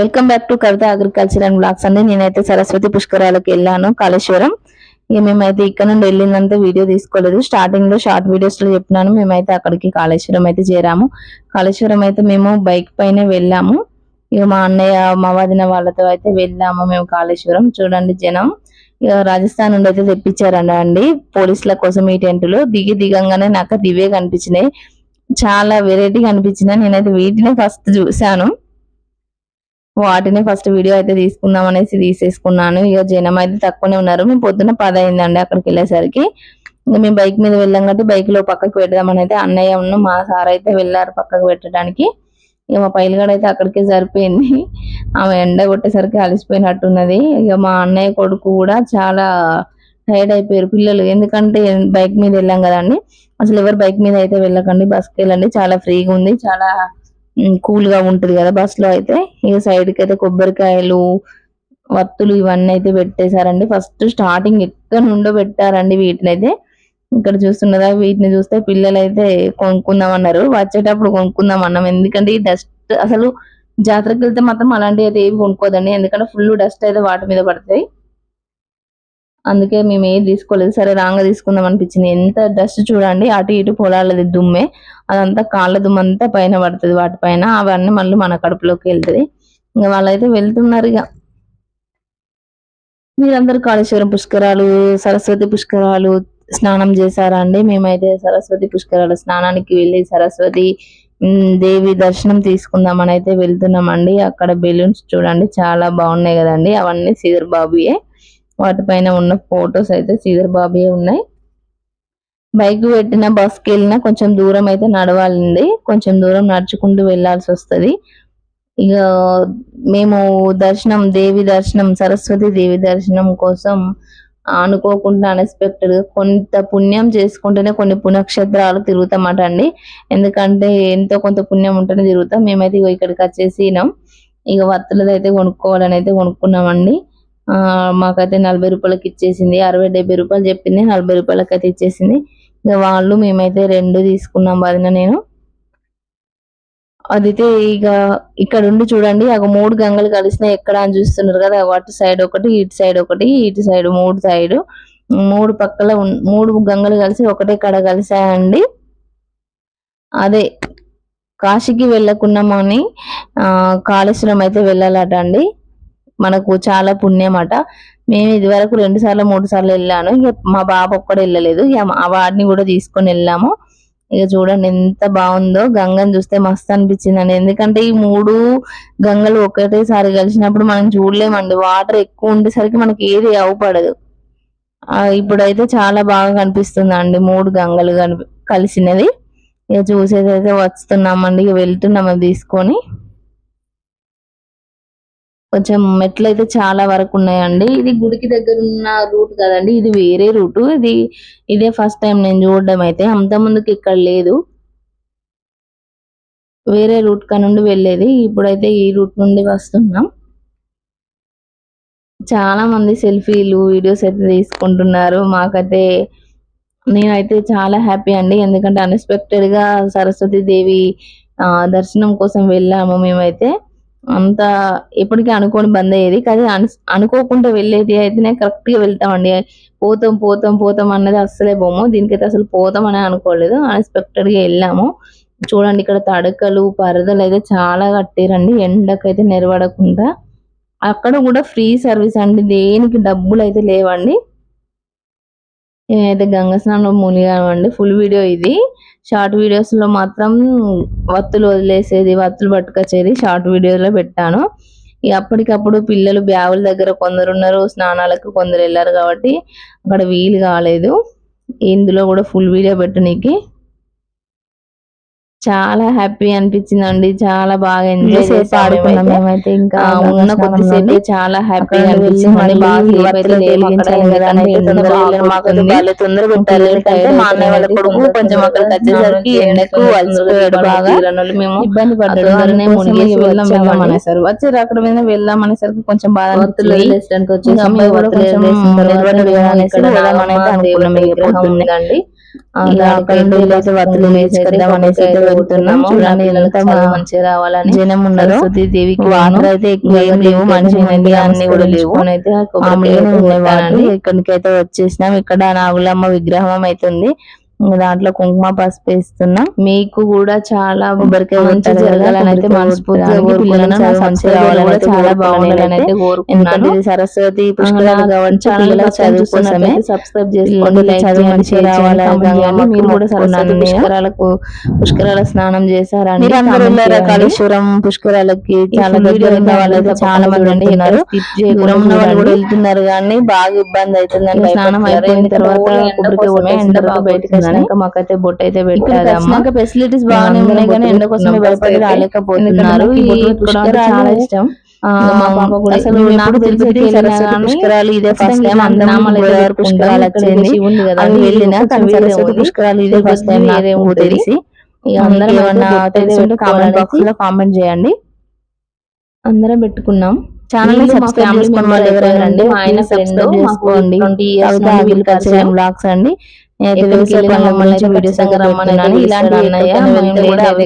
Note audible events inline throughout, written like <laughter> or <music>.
Welcome back to Kavitha agriculture and blogs అండి నేనైతే సరస్వతి పుష్కరాలకు వెళ్ళాను కాళేశ్వరం. ఇక మేమైతే ఇక్కడ నుండి వెళ్ళిందంతా వీడియో తీసుకోలేదు. స్టార్టింగ్లో షార్ట్ వీడియోస్లో చెప్పినాను మేమైతే అక్కడికి కాళేశ్వరం అయితే చేరాము. కాళేశ్వరం అయితే మేము బైక్ పైన వెళ్ళాము. ఇక మా అన్నయ్య మా వదిన వాళ్ళతో అయితే వెళ్ళాము మేము కాళేశ్వరం. చూడండి జనం. ఇక రాజస్థాన్ నుండి అయితే తెప్పించారండి అండి. పోలీసుల కోసం ఈ టెంటులు దిగి దిగంగానే నాకు దివే కనిపించినాయి. చాలా వెరైటీగా అనిపించినాయి నేనైతే వీటినే ఫస్ట్ చూశాను. వాటిని ఫస్ట్ వీడియో అయితే తీసుకుందాం అనేసి తీసేసుకున్నాను. ఇక జనం అయితే తక్కువనే ఉన్నారు. మేము పొద్దున పది అయిందండి అక్కడికి వెళ్ళేసరికి. మేము బైక్ మీద వెళ్ళాం కాబట్టి బైక్లో పక్కకి పెడదామని అయితే అన్నయ్య ఉన్న మా సార్ అయితే వెళ్ళారు పక్కకు పెట్టడానికి. ఇక మా పైలుగాడ అయితే అక్కడికే సరిపోయింది. ఆమె ఎండ కొట్టేసరికి అలసిపోయినట్టున్నది. ఇక మా అన్నయ్య కొడుకు కూడా చాలా టైర్డ్ అయిపోయారు పిల్లలు. ఎందుకంటే బైక్ మీద వెళ్ళాం కదండి. అసలు ఎవరు బైక్ మీద అయితే వెళ్ళకండి బస్కి వెళ్ళండి. చాలా ఫ్రీగా ఉంది. చాలా కూల్గా ఉంటది కదా బస్లో అయితే. ఇక సైడ్కి అయితే కొబ్బరికాయలు వత్తులు ఇవన్నీ అయితే పెట్టేశారండి. ఫస్ట్ స్టార్టింగ్ ఎక్కడ నుండో పెట్టారండి వీటిని అయితే ఇక్కడ చూస్తున్నదా? వీటిని చూస్తే పిల్లలు అయితే కొనుక్కుందాం అన్నారు వచ్చేటప్పుడు కొనుక్కుందాం అన్నాం. ఎందుకంటే ఈ డస్ట్ అసలు జాతరకి వెళ్తే మాత్రం అలాంటివి అయితే ఏవి కొనుక్కోదండి. ఎందుకంటే ఫుల్ డస్ట్ అయితే వాటి మీద పడతాయి. అందుకే మేము ఏది తీసుకోలేదు. సరే రాంగ తీసుకుందాం అనిపించింది. ఎంత డస్ట్ చూడండి అటు ఇటు పొలాలది దుమ్మే అదంతా కాళ్ళ దుమ్మంతా పైన పడుతుంది. వాటిపైన అవన్నీ మళ్ళీ మన కడుపులోకి వెళ్తుంది. ఇంకా వాళ్ళైతే వెళ్తున్నారు ఇక. మీరందరూ కాళేశ్వరం పుష్కరాలు సరస్వతి పుష్కరాలు స్నానం చేశారా అండి? మేమైతే సరస్వతి పుష్కరాలు స్నానానికి వెళ్ళి సరస్వతి దేవి దర్శనం తీసుకుందామని అయితే వెళ్తున్నామండి. అక్కడ బెలూన్స్ చూడండి చాలా బాగున్నాయి కదండి. అవన్నీ సీదర్ బాబుయే. వాటిపైన ఉన్న ఫొటోస్ అయితే సీదర్ బాబుయే ఉన్నాయి. బైక్ పెట్టిన బస్కి వెళ్ళినా కొంచెం దూరం అయితే నడవాలండి. కొంచెం దూరం నడుచుకుంటూ వెళ్ళాల్సి వస్తది. ఇక మేము దర్శనం దేవి దర్శనం సరస్వతి దేవి దర్శనం కోసం అనుకోకుండా అన్ఎక్స్పెక్టెడ్గా కొంత పుణ్యం చేసుకుంటేనే కొన్ని పుణ్యక్షేత్రాలు తిరుగుతామట అండి. ఎందుకంటే ఎంతో కొంత పుణ్యం ఉంటేనే తిరుగుతాం. మేమైతే ఇగో ఇక్కడికి వచ్చేసినాం ఇక వత్తులది అయితే కొనుక్కోవాలని అయితే కొనుక్కున్నామండి. మాకైతే నలభై రూపాయలకి ఇచ్చేసింది. అరవై డెబ్బై రూపాయలు చెప్పింది. నలభై రూపాయలకి అయితే ఇచ్చేసింది. ఇక వాళ్ళు మేమైతే రెండు తీసుకున్నాం వదిన నేను. అదైతే ఇక ఇక్కడ ఉండి చూడండి. ఒక మూడు గంగలు కలిసినాయి ఎక్కడ అని చూస్తున్నారు కదా. అటు సైడ్ ఒకటి ఇటు సైడ్ ఒకటి ఇటు సైడ్ మూడు సైడ్. మూడు పక్కల మూడు గంగలు కలిసి ఒకటే కడ కలిసాయండి. అదే కాశీకి వెళ్ళకున్నామని కాళేశ్వరం అయితే వెళ్ళాలట అండి మనకు చాలా పుణ్యం అట మేము ఇదివరకు రెండు సార్లు మూడు సార్లు వెళ్ళాను. ఇక మా బాబు ఒక్కడ వెళ్ళలేదు. ఇక మా వాడిని కూడా తీసుకొని వెళ్ళాము. ఇక చూడండి ఎంత బాగుందో. గంగని చూస్తే మస్తు అనిపించిందండి. ఎందుకంటే ఈ మూడు గంగలు ఒకటేసారి కలిసినప్పుడు మనం చూడలేమండి. వాటర్ ఎక్కువ ఉండేసరికి మనకి ఏది అవపడదు. ఇప్పుడైతే చాలా బాగా కనిపిస్తుంది అండి మూడు గంగలు కలిసినది ఇక చూసేదైతే వస్తున్నామండి. ఇక వెళ్తున్నాం తీసుకొని. కొంచెం మెట్లు అయితే చాలా వరకు ఉన్నాయండి. ఇది గుడికి దగ్గర ఉన్న రూట్ కదండి. ఇది వేరే రూట్. ఇది ఇదే ఫస్ట్ టైం నేను చూడడం అయితే. అంత ముందుకి ఇక్కడ లేదు. వేరే రూట్ కా నుండి వెళ్ళేది. ఇప్పుడైతే ఈ రూట్ నుండి వస్తున్నాం. చాలా మంది సెల్ఫీలు వీడియోస్ అయితే తీసుకుంటున్నారు. మాకైతే నేనైతే చాలా హ్యాపీ అండి. ఎందుకంటే అన్ఎక్స్పెక్టెడ్గా సరస్వతి దేవి దర్శనం కోసం వెళ్ళాము మేమైతే. అంత ఎప్పటికీ అనుకోని బంద్ అయ్యేది. కానీ అనుకోకుండా వెళ్ళేది అయితేనే కరెక్ట్గా వెళ్తామండి. పోతాం పోతాం పోతాం అన్నది అస్సలే పోము దీనికైతే అసలు పోతాం అని అనుకోలేదు. అన్ఎక్స్పెక్టెడ్గా వెళ్ళాము. చూడండి ఇక్కడ తడకలు పరదలు అయితే చాలా కట్టారండి. ఎండకైతే నిలబడకుండా అక్కడ కూడా ఫ్రీ సర్వీస్ అండి. దేనికి డబ్బులు అయితే లేవండి. నేనైతే గంగ స్నానంలో మునిగామండి ఫుల్ వీడియో ఇది. షార్ట్ వీడియోస్లో మాత్రం వత్తులు వదిలేసేది వత్తులు పట్టుకొచ్చేది షార్ట్ వీడియోలో పెట్టాను. ఇక అప్పటికప్పుడు పిల్లలు బ్యాగుల దగ్గర కొందరు ఉన్నారు స్నానాలకు కొందరు వెళ్ళారు కాబట్టి అక్కడ వీలు కాలేదు. ఇందులో కూడా ఫుల్ వీడియో పెట్టనీకి. చాలా హ్యాపీ అనిపించిందండి. చాలా బాగా ఎంజాయ్ చేసాం మేమైతే. ఇంకా ఉన్న కొద్దిసేపు చాలా హ్యాపీ అనిపించింది తొందర పెట్టారు. పిల్లలు ఎందుకంటే మా అన్నయ్య వాళ్ళ టైర్డ్ కొడుకు అయిపోయి కొంచెం అక్కడికి వచ్చేసరికి ఎండకు అలసిపోయాడు బాగా. మేము ఇబ్బంది మునిగేసి వెళ్దాం. వెళ్దాం అనేసారు అక్కడ మీద వెళ్దాం అనేసరికి కొంచెం బాధ వచ్చేసి. అనుకున్నాం వత్తులు అనేసి అయితే చూడండి ఎంత మంచిగా రావాలని జనం ఉన్నారు. సరస్వతి దేవికి వాటర్ అయితే ఎక్కువ ఏం లేవు. మనిషి అన్ని కూడా లేవు. అయితే మామూలుగానే ఉన్నాయి వాటర్ ఇక్కడికి అయితే వచ్చేసినాం ఇక్కడ నాగులమ్మ విగ్రహం అయితే ఉంది. దాంట్లో కుంకుమ పసుపు వేస్తున్నాం మీకు కూడా చాలా కొబ్బరికాయ మంచి జరగాలని అయితే మనస్ఫూర్తిగా కోరుకున్నాను రావాలని చాలా బాగుండాలని అయితే కోరుకున్నాను సరస్వతి పుష్కరాలు కాబట్టి ఛానల్ పిల్లల చదువు కోసమే సబ్స్క్రైబ్ చేసుకోండి లైక్ చేయండి రావాలని మీరు కూడా సరస్వతి. పుష్కరాలకు పుష్కరాల స్నానం చేయండి. కాళేశ్వరం పుష్కరాలకి చాలా దగ్గర video ఉన్న అయితే వాళ్ళు అయితే చాలా మంది ఉన్న వాళ్ళు కూడా. వెళ్తున్నారు కానీ బాగా ఇబ్బంది అవుతుందని స్నానం. అయిపోయిన తర్వాత కొబ్బరికాయ ఎండ బాగా బయటకు మాకైతే బొట్టు అయితే వచ్చినాక ఫెసిలిటీస్ బాగానే ఉన్నాయి కానీ ఎండ కోసమే భయపడి. రాలేకపోతున్నారు చాలా ఇష్టం ఆ, ఇంకా మా పాప కూడా అసలు మేము నాకు తెలిసి పుష్కరాలు ఇదే ఫస్ట్ టైం పుష్కరాలు. వచ్చింది అది వెళ్ళినా సరస్వతి. పుష్కరాలు ఇదే ఫస్ట్ టైం. తెలిసి ఇక అందరం ఏమన్నా తెలిసి కామెంట్ బాక్స్లో కామెంట్ చేయండి అందరం పెట్టుకున్నాం ఛానల్ సబ్స్క్రైబ్ మా ఆయన please friend, subscribe మాకు చేసుకోండి 20 years కవిత నుండి అగ్రికల్చర్ పరిచయం. బ్లాగ్స్ అండి వీడియోస్ ఇలాంటి అన్నయ్య.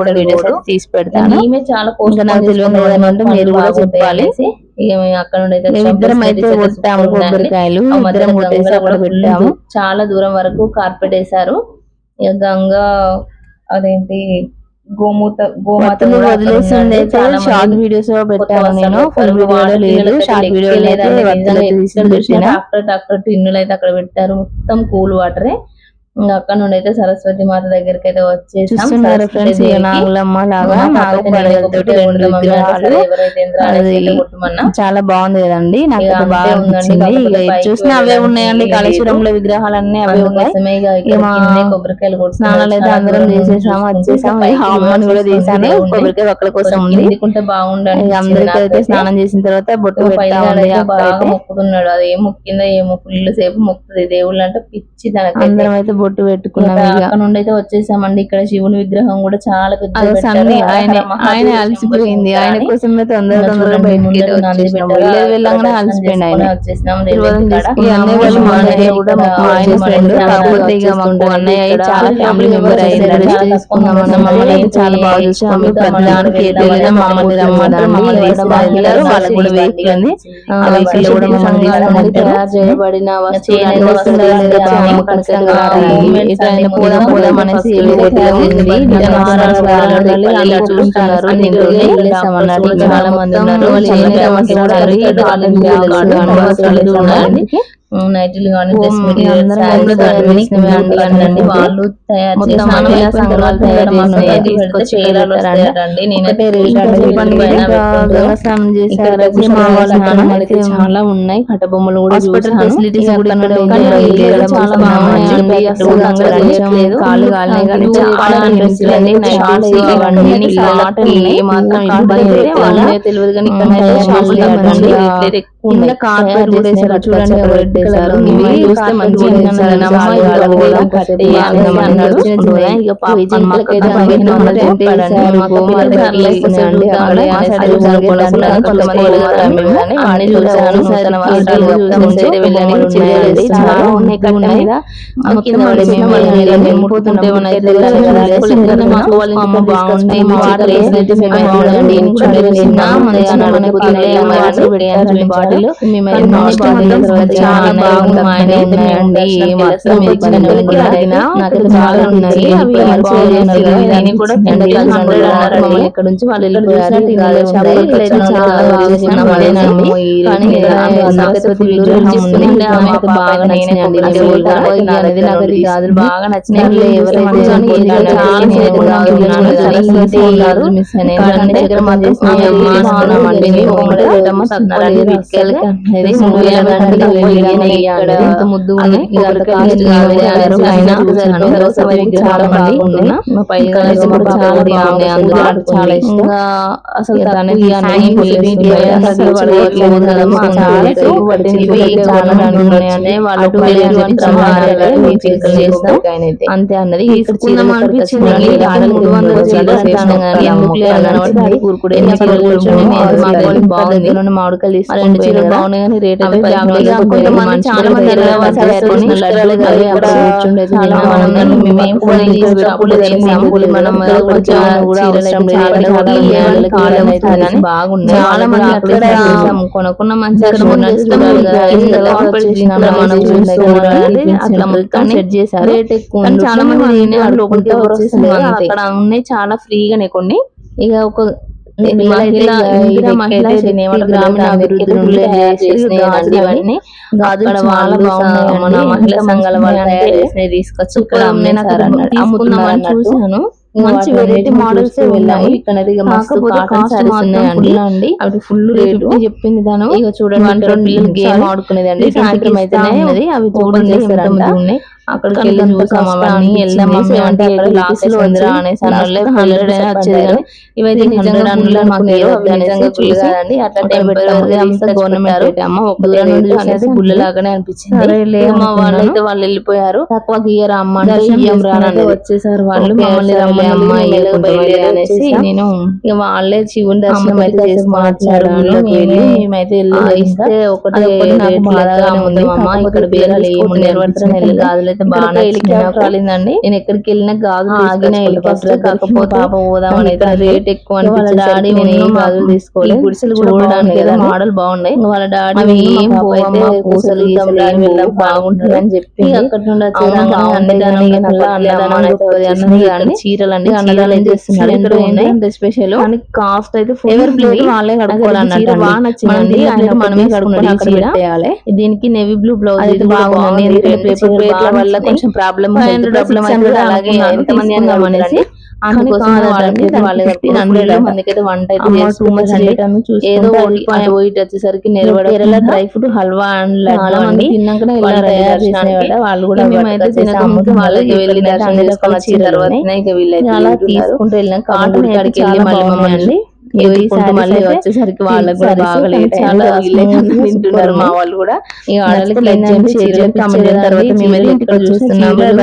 కూడా వీడియోస్ తీసి పెడతాను ఈమె చాలా నాకు తెలియదు మీరు కూడా చెప్పాలి. అక్కడ ఇద్దరం అయితే కొట్టాము. కొబ్బరికాయలు పెట్టాము. చాలా దూరం వరకు కార్పెట్ ఇక గంగా అదేంటి గోమూత గోమాత వదిలేసింది. అయితే షార్ట్ వీడియోస్ పెట్టాను నేను. ఫుల్ లేదు షార్ట్ డాక్టర్ డాక్టర్ టిన్నులు అయితే అక్కడ పెట్టారు. మొత్తం కూల్ వాటరే. అక్కడ నుండి అయితే సరస్వతి మాత దగ్గరికి అయితే వచ్చేసాం విగ్రహాలు. చాలా బాగుంది కదండి. బాగా పైకి చూసినా అవే ఉన్నాయండి. కాళేశ్వరంలో విగ్రహాలన్నీ అవే ఉన్నాయి. కొబ్బరికాయలు కొడుతున్నారు. స్నానాలు అయితే అందరం చేసేసాము వచ్చేసాము. అమ్మని కూడా తీసాను కొబ్బరికాయ ఒక్కల కోసం ఉంది. ఇక అందరికీ అయితే స్నానం చేసిన తర్వాత బొట్టు బాగా మొక్కుతున్నాడు. అది ఏం మొక్కిందో ఏమో ఫుల్ సేపు మొక్కుతుంది. దేవుళ్ళు అంటే పిచ్చి తనకైతే. అందరం అయితే బొట్టు పెట్టుకున్నాం అక్కడ నుండి అయితే వచ్చేసామండి. ఇక్కడ శివుని విగ్రహం కూడా చాలా పెద్ద ఆయన ఆయన అలసిపోయింది. ఆయన కోసమే తొందర వెళ్ళేది వెళ్ళంగానే అలసిపోయింది ఆయన. అన్నయ్య చాలా ఫ్యామిలీ మెంబర్ మమ్మల్ని అయితే చాలా బాగా చూసాము ప్రతి దానికి ఎటు వెళ్ళినా మమ్మల్ని వాళ్ళకి కూడా వెహికల్ ఉంది ఆ వెహికల్ కూడా మమ్మల్ని తీసుకుని తయారు చేయబడిన వస్తువులు పోదాం పోదాం అనేసి ఇలా చూస్తున్నారు చాలా మంది ఉన్నారు. నైట్లు కానీ డ్రెస్ మెటీరియల్స్ వాళ్ళు తయారు చాలా ఉన్నాయి. కూడా. ఫెసిలిటీస్ ఇక కూడా ఇక్కడ చాలా బాగున్నాయి. కాళ్ళు కానీ తెలియదు కానీ ఇక్కడ కింద. కార్పెట్ కూడా చూడండి రెడ్. ఇవి చూస్తే మంచిగా. అమ్మ బాగుంది. వెళ్ళి అమ్మ. మా వాటర్ వాటర్ బాటిల్. చాలా నాకైతే ఉన్నాయి. అవి బాగా. నేను కూడా మమ్మల్ని ఇక్కడ నుంచి వాళ్ళు ఉన్నాయి. బాగా చేసినాం బాగా గాజులు నచ్చినాయి నచ్చినాయి. ఎవరైతే మిస్ అనేది అసలు. అంతే అన్నది మామిడికాయలు బాగున్నాయి కానీ రేట్ అయితే చాలా మంది బాగున్నాయి. చాలా అక్కడ. కొనుక్కున్న మంచి. అట్లా మొత్తం సెట్ చేశారు. రేట్ ఎక్కువ. చాలా మంది. అక్కడ ఉన్నాయి చాలా ఫ్రీగానే కొన్ని. ఇక ఒక ఇవన్నీ గాజులు అక్కడ చాలా వాళ్ళు బాగున్నాయండి. మన మహిళా ఎంత సంఘాల వాళ్ళు మంచిగా తయారు అంటే చేసినవి తీసుకొచ్చి ఇక్కడ చూసాను ఇంకా మంచి వెరైటీ మోడల్స్ వెళ్ళాము. ఇక్కడ ఉన్నాయండి అండి. అవి ఫుల్ రేటు. చెప్పింది దాను ఇక చూడండి పిల్లలు గేమ్. ఆడుకునేదండి త్రీ సాయంత్రం అయితేనే ఉన్నది. అవి చూడండి ఉన్నాయి. అక్కడికి వెళ్ళి చూసాం అవన్నీ. వెళ్ళాం అంటే అక్కడ ఉందిరా అనేసి అన్నోళ్ళే హండ్రెడ్ అయినా వచ్చేది కానీ ఇవైతే నిజంగా హండ్రెడ్ మాకు నిజంగా కాదండి అట్లా టెంపరీ. అంతా గవర్నమెంట్ నుండి అనిపించింది మా. వాళ్ళైతే వాళ్ళు వెళ్ళిపోయారు తక్కువ గీయరా అమ్మ అంటే. వచ్చేసారు వాళ్ళు మమ్మల్ని రమ్మని అమ్మాయి అనేసి. నేను ఇక వాళ్ళే శివుని దర్శనం అయితే చేసుకొని వచ్చారు వెళ్ళి మేమైతే ఆ, వెళ్ళలేదు ఇస్తే. ఒకటి బాధగానే ఉంది. అమ్మ ఇక్కడ బేరాలు తీసుకుంటే నిలబడుతున్న అనిపించింది. అయితే బాగా. రాలిందండి. నేను ఎక్కడికి వెళ్ళినా గాజులు ఆగిన హెలికాప్టర్ కాకపోతే పోదామని అయితే రేట్ ఎక్కువ అనిపించింది డాడీ నేను ఏం గాజులు తీసుకోలేదు గుడిసెలు చూడడానికి. మోడల్ బాగున్నాయి వాళ్ళ డాడీ ఏం అయితే పూసలు వెళ్ళాం బాగుంటుంది అని చెప్పింది ఇక అక్కడి నుండి అన్నదానం అయితే చీరలు అండి అన్నదానం అయితే చేస్తున్నారు. ఏంటంటే స్పెషల్ కాస్ట్ అయితే ఎవరి ప్లేట్. వాళ్ళే కడుక్కోవాలన్నట్టు బాగా. నచ్చిందండి. ఒకటి మనమే. పెట్టేయాలి. దీనికి నేవీ బ్లూ బ్లౌజ్ కూడా బాగుంది. పేపర్ వల్ల కొంచెం problem five health hundred problem six అయితే హండ్రెడ్ అలాగే అనుకున్నాను. ఎంతమంది అని తీసుకుందాం అడుగుతారండి అనేసి. అందుకోసం కానీ వాళ్ళకి కాదండి, వాళ్ళే దానికి కట్టుకున్నారు. 1500 ఇప్పుడు మందికైతే వంట అయితే అమ్మ చేసి టూ మచ్ పెట్టండి. రేట్ అని చూసుకుంటే ఏదో అది ఒకటి పైన- అటు ఇటు వచ్చేసరికి డ్రై ఫ్రూట్ హల్వా అండ్ వాళ్ళు తయారు. చేసేవాళ్ళ వాళ్ళు కూడా మేమైతే. వాళ్ళకి వెళ్ళి అయితే దర్శనం అన్ని చేసుకొని రకాల వచ్చిన చీరలు తర్వాత ఉన్నాయి. ఇక వీళ్ళైతే అలా వెళ్తున్నారు. తీసుకుంటూ అయితే చాలా చాలా మళ్ళీ మమ్మల్ని మళ్ళీ వచ్చేసరికి వాళ్ళకి కూడా sarees బాగా కానీ లేట్ చాలా <laughs> తింటున్నారు మా. వాళ్ళు కూడా ఇక ఆడలకి తర్వాత ఇక్కడ చూస్తున్నాము చూస్తున్నాము.